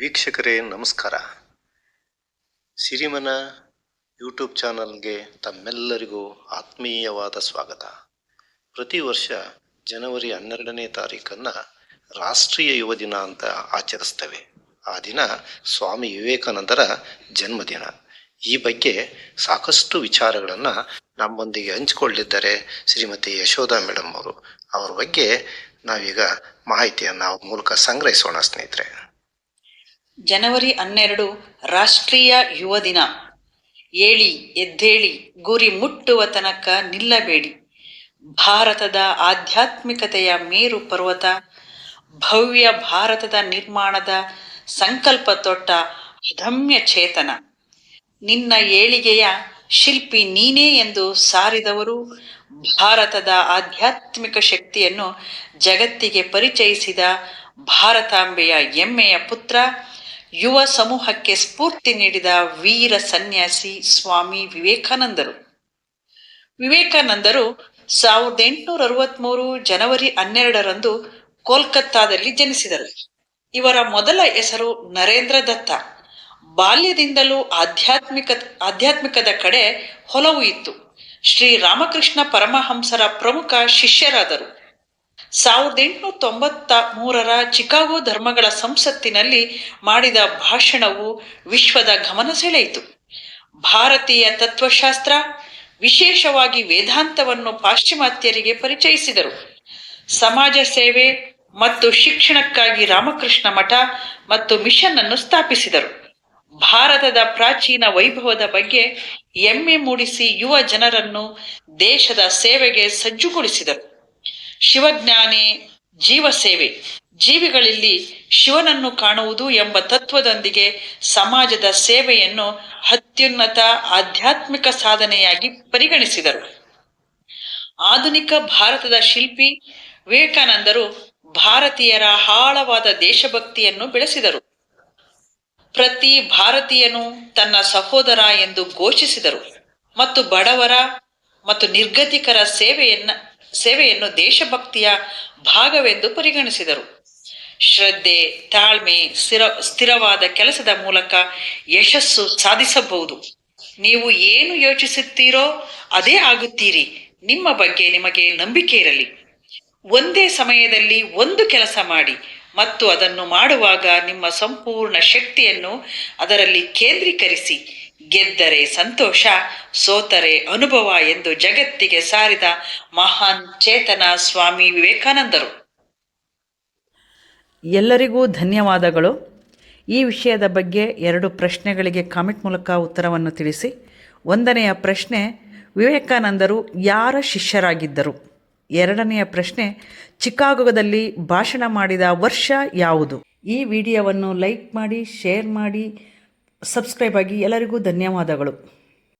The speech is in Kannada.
ವೀಕ್ಷಕರೇ, ನಮಸ್ಕಾರ. ಸಿರಿಮನ ಯೂಟ್ಯೂಬ್ ಚಾನಲ್ಗೆ ತಮ್ಮೆಲ್ಲರಿಗೂ ಆತ್ಮೀಯವಾದ ಸ್ವಾಗತ. ಪ್ರತಿ ವರ್ಷ ಜನವರಿ ಹನ್ನೆರಡನೇ ತಾರೀಕನ್ನು ರಾಷ್ಟ್ರೀಯ ಯುವ ದಿನ ಅಂತ ಆಚರಿಸ್ತೇವೆ. ಆ ದಿನ ಸ್ವಾಮಿ ವಿವೇಕಾನಂದರ ಜನ್ಮದಿನ. ಈ ಬಗ್ಗೆ ಸಾಕಷ್ಟು ವಿಚಾರಗಳನ್ನು ನಮ್ಮೊಂದಿಗೆ ಹಂಚಿಕೊಳ್ಳಿದ್ದಾರೆ ಶ್ರೀಮತಿ ಯಶೋಧ ಮೇಡಮ್ ಅವರು. ಅವರ ಬಗ್ಗೆ ನಾವೀಗ ಮಾಹಿತಿಯನ್ನು ಮೂಲಕ ಸಂಗ್ರಹಿಸೋಣ ಸ್ನೇಹಿತರೆ. ಜನವರಿ ಹನ್ನೆರಡು ರಾಷ್ಟ್ರೀಯ ಯುವ ದಿನ. ಏಳಿ, ಎದ್ದೇಳಿ, ಗುರಿ ಮುಟ್ಟುವ ತನಕ ನಿಲ್ಲಬೇಡಿ. ಭಾರತದ ಆಧ್ಯಾತ್ಮಿಕತೆಯ ಮೇರು ಪರ್ವತ, ಭವ್ಯ ಭಾರತದ ನಿರ್ಮಾಣದ ಸಂಕಲ್ಪ ತೊಟ್ಟ ಅದಮ್ಯ ಚೇತನ. ನಿನ್ನ ಏಳಿಗೆಯ ಶಿಲ್ಪಿ ನೀನೇ ಎಂದು ಸಾರಿದವರು ಭಾರತದ ಆಧ್ಯಾತ್ಮಿಕ ಶಕ್ತಿಯನ್ನು ಜಗತ್ತಿಗೆ ಪರಿಚಯಿಸಿದ ಭಾರತಾಂಬೆಯ ಹೆಮ್ಮೆಯ ಪುತ್ರ ಯುವ ಸಮೂಹಕ್ಕೆ ಸ್ಫೂರ್ತಿ ನೀಡಿದ ವೀರ ಸನ್ಯಾಸಿ ಸ್ವಾಮಿ ವಿವೇಕಾನಂದರು. ವಿವೇಕಾನಂದರು ಸಾವಿರದ ಎಂಟುನೂರ ಅರವತ್ಮೂರು ಜನವರಿ ಹನ್ನೆರಡರಂದು ಕೋಲ್ಕತ್ತಾದಲ್ಲಿ ಜನಿಸಿದರು. ಇವರ ಮೊದಲ ಹೆಸರು ನರೇಂದ್ರ ದತ್ತ. ಬಾಲ್ಯದಿಂದಲೂ ಆಧ್ಯಾತ್ಮಿಕ, ಆಧ್ಯಾತ್ಮಿಕದ ಕಡೆ ಹೊಲವು ಇತ್ತು. ಶ್ರೀ ರಾಮಕೃಷ್ಣ ಪರಮಹಂಸರ ಪ್ರಮುಖ ಶಿಷ್ಯರಾದರು. ಸಾವಿರದ ಎಂಟುನೂರ ತೊಂಬತ್ತ ಮೂರರ ಚಿಕಾಗೋ ಧರ್ಮಗಳ ಸಂಸತ್ತಿನಲ್ಲಿ ಮಾಡಿದ ಭಾಷಣವು ವಿಶ್ವದ ಗಮನ ಸೆಳೆಯಿತು. ಭಾರತೀಯ ತತ್ವಶಾಸ್ತ್ರ ವಿಶೇಷವಾಗಿ ವೇದಾಂತವನ್ನು ಪಾಶ್ಚಿಮಾತ್ಯರಿಗೆ ಪರಿಚಯಿಸಿದರು. ಸಮಾಜ ಸೇವೆ ಮತ್ತು ಶಿಕ್ಷಣಕ್ಕಾಗಿ ರಾಮಕೃಷ್ಣ ಮಠ ಮತ್ತು ಮಿಷನ್ ಅನ್ನು ಸ್ಥಾಪಿಸಿದರು. ಭಾರತದ ಪ್ರಾಚೀನ ವೈಭವದ ಬಗ್ಗೆ ಎಮ್ಮೆ ಮೂಡಿಸಿ ಯುವ ಜನರನ್ನು ದೇಶದ ಸೇವೆಗೆ ಸಜ್ಜುಗೊಳಿಸಿದರು. ಶಿವಜ್ಞಾನೇ ಜೀವ ಸೇವೆ ಜೀವಿಗಳಲ್ಲಿ ಶಿವನನ್ನು ಕಾಣುವುದು ಎಂಬ ತತ್ವದೊಂದಿಗೆ ಸಮಾಜದ ಸೇವೆಯನ್ನು ಅತ್ಯುನ್ನತ ಆಧ್ಯಾತ್ಮಿಕ ಸಾಧನೆಯಾಗಿ ಪರಿಗಣಿಸಿದರು. ಆಧುನಿಕ ಭಾರತದ ಶಿಲ್ಪಿ ವಿವೇಕಾನಂದರು ಭಾರತೀಯರ ಆಳವಾದ ದೇಶಭಕ್ತಿಯನ್ನು ಬೆಳೆಸಿದರು. ಪ್ರತಿ ಭಾರತೀಯನು ತನ್ನ ಸಹೋದರ ಎಂದು ಘೋಷಿಸಿದರು ಮತ್ತು ಬಡವರ ಮತ್ತು ನಿರ್ಗತಿಕರ ಸೇವೆಯನ್ನ ಸೇವೆಯನ್ನು ದೇಶಭಕ್ತಿಯ ಭಾಗವೆಂದು ಪರಿಗಣಿಸಿದರು. ಶ್ರದ್ಧೆ, ತಾಳ್ಮೆ, ಸ್ಥಿರ, ಸ್ಥಿರವಾದ ಕೆಲಸದ ಮೂಲಕ ಯಶಸ್ಸು ಸಾಧಿಸಬಹುದು. ನೀವು ಏನು ಯೋಚಿಸುತ್ತೀರೋ ಅದೇ ಆಗುತ್ತೀರಿ. ನಿಮ್ಮ ಬಗ್ಗೆ ನಿಮಗೆ ನಂಬಿಕೆ ಇರಲಿ. ಒಂದೇ ಸಮಯದಲ್ಲಿ ಒಂದು ಕೆಲಸ ಮಾಡಿ ಮತ್ತು ಅದನ್ನು ಮಾಡುವಾಗ ನಿಮ್ಮ ಸಂಪೂರ್ಣ ಶಕ್ತಿಯನ್ನು ಅದರಲ್ಲಿ ಕೇಂದ್ರೀಕರಿಸಿ. ಗೆದ್ದರೆ ಸಂತೋಷ, ಸೋತರೆ ಅನುಭವ ಎಂದು ಜಗತ್ತಿಗೆ ಸಾರಿದ ಮಹಾನ್ ಚೇತನ ಸ್ವಾಮಿ ವಿವೇಕಾನಂದರು. ಎಲ್ಲರಿಗೂ ಧನ್ಯವಾದಗಳು. ಈ ವಿಷಯದ ಬಗ್ಗೆ ಎರಡು ಪ್ರಶ್ನೆಗಳಿಗೆ ಕಾಮೆಂಟ್ ಮೂಲಕ ಉತ್ತರವನ್ನು ತಿಳಿಸಿ. ಒಂದನೆಯ ಪ್ರಶ್ನೆ, ವಿವೇಕಾನಂದರು ಯಾರ ಶಿಷ್ಯರಾಗಿದ್ದರು? ಎರಡನೆಯ ಪ್ರಶ್ನೆ, ಚಿಕಾಗೋದಲ್ಲಿ ಭಾಷಣ ಮಾಡಿದ ವರ್ಷ ಯಾವುದು? ಈ ವಿಡಿಯೋವನ್ನು ಲೈಕ್ ಮಾಡಿ, ಶೇರ್ ಮಾಡಿ ಸಬ್ಸ್ಕ್ರೈಬ್ ಆಗಿ ಎಲ್ಲರಿಗೂ ಧನ್ಯವಾದಗಳು.